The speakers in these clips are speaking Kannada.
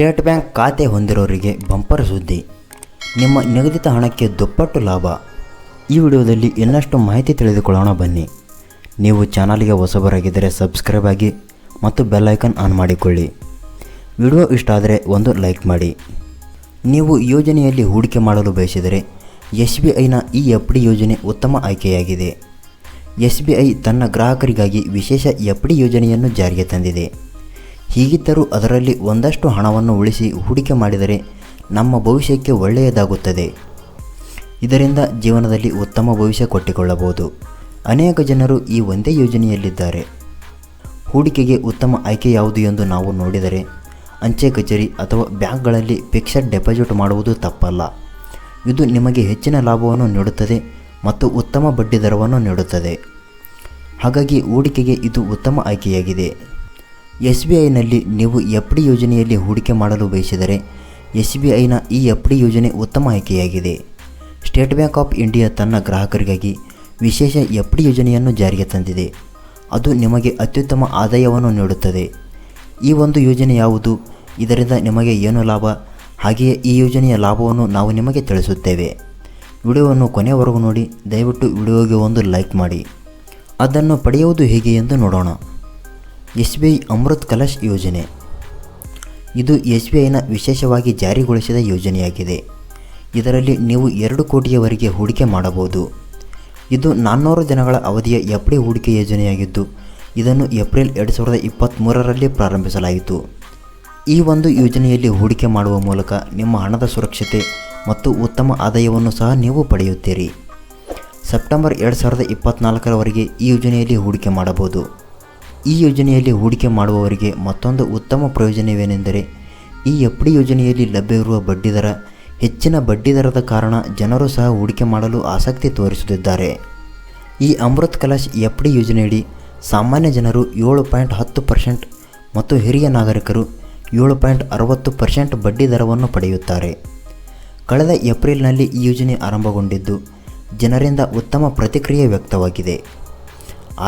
ಸ್ಟೇಟ್ ಬ್ಯಾಂಕ್ ಖಾತೆ ಹೊಂದಿರೋರಿಗೆ ಬಂಪರ್ ಸುದ್ದಿ. ನಿಮ್ಮ ನಿಗದಿತ ಹಣಕ್ಕೆ ದುಪ್ಪಟ್ಟು ಲಾಭ. ಈ ವಿಡಿಯೋದಲ್ಲಿ ಇನ್ನಷ್ಟು ಮಾಹಿತಿ ತಿಳಿದುಕೊಳ್ಳೋಣ ಬನ್ನಿ. ನೀವು ಚಾನಲ್ಗೆ ಹೊಸಬರಾಗಿದ್ದರೆ ಸಬ್ಸ್ಕ್ರೈಬ್ ಆಗಿ ಮತ್ತು ಬೆಲ್ ಐಕನ್ ಆನ್ ಮಾಡಿಕೊಳ್ಳಿ. ವಿಡಿಯೋ ಇಷ್ಟ ಆದರೆ ಒಂದು ಲೈಕ್ ಮಾಡಿ. ನೀವು ಯೋಜನೆಯಲ್ಲಿ ಹೂಡಿಕೆ ಮಾಡಲು ಬಯಸಿದರೆ ಎಸ್ ಬಿ ಐನ ಈ ಎಫ್ ಡಿ ಯೋಜನೆ ಉತ್ತಮ ಆಯ್ಕೆಯಾಗಿದೆ. ಎಸ್ ಬಿ ಐ ತನ್ನ ಗ್ರಾಹಕರಿಗಾಗಿ ವಿಶೇಷ ಎಫ್ ಡಿ ಯೋಜನೆಯನ್ನು ಜಾರಿಗೆ ತಂದಿದೆ. ಹೀಗಿದ್ದರೂ ಅದರಲ್ಲಿ ಒಂದಷ್ಟು ಹಣವನ್ನು ಉಳಿಸಿ ಹೂಡಿಕೆ ಮಾಡಿದರೆ ನಮ್ಮ ಭವಿಷ್ಯಕ್ಕೆ ಒಳ್ಳೆಯದಾಗುತ್ತದೆ. ಇದರಿಂದ ಜೀವನದಲ್ಲಿ ಉತ್ತಮ ಭವಿಷ್ಯ ಕೊಟ್ಟಿಕೊಳ್ಳಬಹುದು. ಅನೇಕ ಜನರು ಈ ಒಂದೇ ಯೋಜನೆಯಲ್ಲಿದ್ದಾರೆ. ಹೂಡಿಕೆಗೆ ಉತ್ತಮ ಆಯ್ಕೆ ಯಾವುದು ಎಂದು ನಾವು ನೋಡಿದರೆ, ಅಂಚೆ ಕಚೇರಿ ಅಥವಾ ಬ್ಯಾಂಕ್ಗಳಲ್ಲಿ ಫಿಕ್ಸೆಡ್ ಡೆಪಾಸಿಟ್ ಮಾಡುವುದು ತಪ್ಪಲ್ಲ. ಇದು ನಿಮಗೆ ಹೆಚ್ಚಿನ ಲಾಭವನ್ನು ನೀಡುತ್ತದೆ ಮತ್ತು ಉತ್ತಮ ಬಡ್ಡಿ ದರವನ್ನು ನೀಡುತ್ತದೆ. ಹಾಗಾಗಿ ಹೂಡಿಕೆಗೆ ಇದು ಉತ್ತಮ ಆಯ್ಕೆಯಾಗಿದೆ. ಎಸ್ ಬಿ ಐನಲ್ಲಿ ನೀವು ಎಫ್ ಡಿ ಯೋಜನೆಯಲ್ಲಿ ಹೂಡಿಕೆ ಮಾಡಲು ಬಯಸಿದರೆ ಎಸ್ ಬಿ ಐನ ಈ ಎಫ್ ಡಿ ಯೋಜನೆ ಉತ್ತಮ ಆಯ್ಕೆಯಾಗಿದೆ. ಸ್ಟೇಟ್ ಬ್ಯಾಂಕ್ ಆಫ್ ಇಂಡಿಯಾ ತನ್ನ ಗ್ರಾಹಕರಿಗಾಗಿ ವಿಶೇಷ ಎಫ್ ಡಿ ಯೋಜನೆಯನ್ನು ಜಾರಿಗೆ ತಂದಿದೆ. ಅದು ನಿಮಗೆ ಅತ್ಯುತ್ತಮ ಆದಾಯವನ್ನು ನೀಡುತ್ತದೆ. ಈ ಒಂದು ಯೋಜನೆ ಯಾವುದು? ಇದರಿಂದ ನಿಮಗೆ ಏನು ಲಾಭ? ಹಾಗೆಯೇ ಈ ಯೋಜನೆಯ ಲಾಭವನ್ನು ನಾವು ನಿಮಗೆ ತಿಳಿಸುತ್ತೇವೆ. ವಿಡಿಯೋವನ್ನು ಕೊನೆಯವರೆಗೂ ನೋಡಿ, ದಯವಿಟ್ಟು ವಿಡಿಯೋಗೆ ಒಂದು ಲೈಕ್ ಮಾಡಿ. ಅದನ್ನು ಪಡೆಯುವುದು ಹೇಗೆ ಎಂದು ನೋಡೋಣ. S B I Amrit Kalash ಯೋಜನೆ. ಇದು ಎಸ್ ಬಿ ಐನ ವಿಶೇಷವಾಗಿ ಜಾರಿಗೊಳಿಸಿದ ಯೋಜನೆಯಾಗಿದೆ. ಇದರಲ್ಲಿ ನೀವು ಎರಡು ಕೋಟಿಯವರೆಗೆ ಹೂಡಿಕೆ ಮಾಡಬಹುದು. ಇದು ನಾನ್ನೂರು ದಿನಗಳ ಅವಧಿಯ ಎಫ್ ಡಿ ಹೂಡಿಕೆ ಯೋಜನೆಯಾಗಿದ್ದು, ಇದನ್ನು ಏಪ್ರಿಲ್ ಎರಡು ಸಾವಿರದ ಇಪ್ಪತ್ತ್ಮೂರರಲ್ಲಿ ಪ್ರಾರಂಭಿಸಲಾಯಿತು. ಈ ಒಂದು ಯೋಜನೆಯಲ್ಲಿ ಹೂಡಿಕೆ ಮಾಡುವ ಮೂಲಕ ನಿಮ್ಮ ಹಣದ ಸುರಕ್ಷತೆ ಮತ್ತು ಉತ್ತಮ ಆದಾಯವನ್ನು ಸಹ ನೀವು ಪಡೆಯುತ್ತೀರಿ. ಸೆಪ್ಟೆಂಬರ್ ಎರಡು ಸಾವಿರದ ಇಪ್ಪತ್ತ್ನಾಲ್ಕರವರೆಗೆ ಈ ಯೋಜನೆಯಲ್ಲಿ ಹೂಡಿಕೆ ಮಾಡಬಹುದು. ಈ ಯೋಜನೆಯಲ್ಲಿ ಹೂಡಿಕೆ ಮಾಡುವವರಿಗೆ ಮತ್ತೊಂದು ಉತ್ತಮ ಪ್ರಯೋಜನವೇನೆಂದರೆ, ಈ ಎಫ್ ಡಿ ಯೋಜನೆಯಲ್ಲಿ ಲಭ್ಯವಿರುವ ಬಡ್ಡಿದರ ಹೆಚ್ಚಿನ ಬಡ್ಡಿದರದ ಕಾರಣ ಜನರು ಸಹ ಹೂಡಿಕೆ ಮಾಡಲು ಆಸಕ್ತಿ ತೋರಿಸುತ್ತಿದ್ದಾರೆ. ಈ ಅಮೃತ್ ಕಲಶ್ ಎಫ್ ಡಿ ಯೋಜನೆಯಡಿ ಸಾಮಾನ್ಯ ಜನರು ಏಳು ಪಾಯಿಂಟ್ ಹತ್ತು ಪರ್ಸೆಂಟ್ ಮತ್ತು ಹಿರಿಯ ನಾಗರಿಕರು ಏಳು ಪಾಯಿಂಟ್ ಅರವತ್ತು ಪರ್ಸೆಂಟ್ ಬಡ್ಡಿ ದರವನ್ನು ಪಡೆಯುತ್ತಾರೆ. ಕಳೆದ ಏಪ್ರಿಲ್ನಲ್ಲಿ ಈ ಯೋಜನೆ ಆರಂಭಗೊಂಡಿದ್ದು, ಜನರಿಂದ ಉತ್ತಮ ಪ್ರತಿಕ್ರಿಯೆ ವ್ಯಕ್ತವಾಗಿದೆ.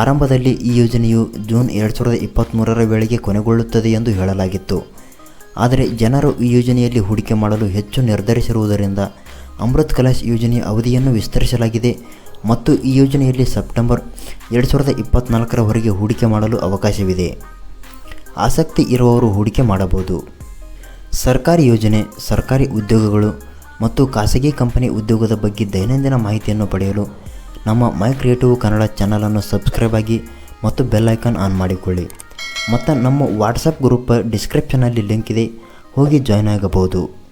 ಆರಂಭದಲ್ಲಿ ಈ ಯೋಜನೆಯು ಜೂನ್ ಎರಡು ಸಾವಿರದ ಇಪ್ಪತ್ತ್ಮೂರರ ವೇಳೆಗೆ ಕೊನೆಗೊಳ್ಳುತ್ತದೆ ಎಂದು ಹೇಳಲಾಗಿತ್ತು. ಆದರೆ ಜನರು ಈ ಯೋಜನೆಯಲ್ಲಿ ಹೂಡಿಕೆ ಮಾಡಲು ಹೆಚ್ಚು ನಿರ್ಧರಿಸಿರುವುದರಿಂದ ಅಮೃತ್ ಕಲಶ್ ಯೋಜನೆಯ ಅವಧಿಯನ್ನು ವಿಸ್ತರಿಸಲಾಗಿದೆ ಮತ್ತು ಈ ಯೋಜನೆಯಲ್ಲಿ ಸೆಪ್ಟೆಂಬರ್ ಎರಡು ಸಾವಿರದ ಇಪ್ಪತ್ತ್ನಾಲ್ಕರವರೆಗೆ ಹೂಡಿಕೆ ಮಾಡಲು ಅವಕಾಶವಿದೆ. ಆಸಕ್ತಿ ಇರುವವರು ಹೂಡಿಕೆ ಮಾಡಬಹುದು. ಸರ್ಕಾರಿ ಯೋಜನೆ, ಸರ್ಕಾರಿ ಉದ್ಯೋಗಗಳು ಮತ್ತು ಖಾಸಗಿ ಕಂಪನಿ ಉದ್ಯೋಗದ ಬಗ್ಗೆ ದೈನಂದಿನ ಮಾಹಿತಿಯನ್ನು ಪಡೆಯಲು ನಮ್ಮ ಮೈ ಕ್ರಿಯೇಟಿವ್ ಕನ್ನಡ ಚಾನಲನ್ನು ಸಬ್ಸ್ಕ್ರೈಬ್ ಆಗಿ ಮತ್ತು ಬೆಲ್ ಐಕಾನ್ ಆನ್ ಮಾಡಿಕೊಳ್ಳಿ. ಮತ್ತು ನಮ್ಮ ವಾಟ್ಸಪ್ ಗ್ರೂಪ್ ಡಿಸ್ಕ್ರಿಪ್ಷನಲ್ಲಿ ಲಿಂಕ್ ಇದೆ. ಹೋಗಿ ಜಾಯ್ನ್ ಆಗಬಹುದು.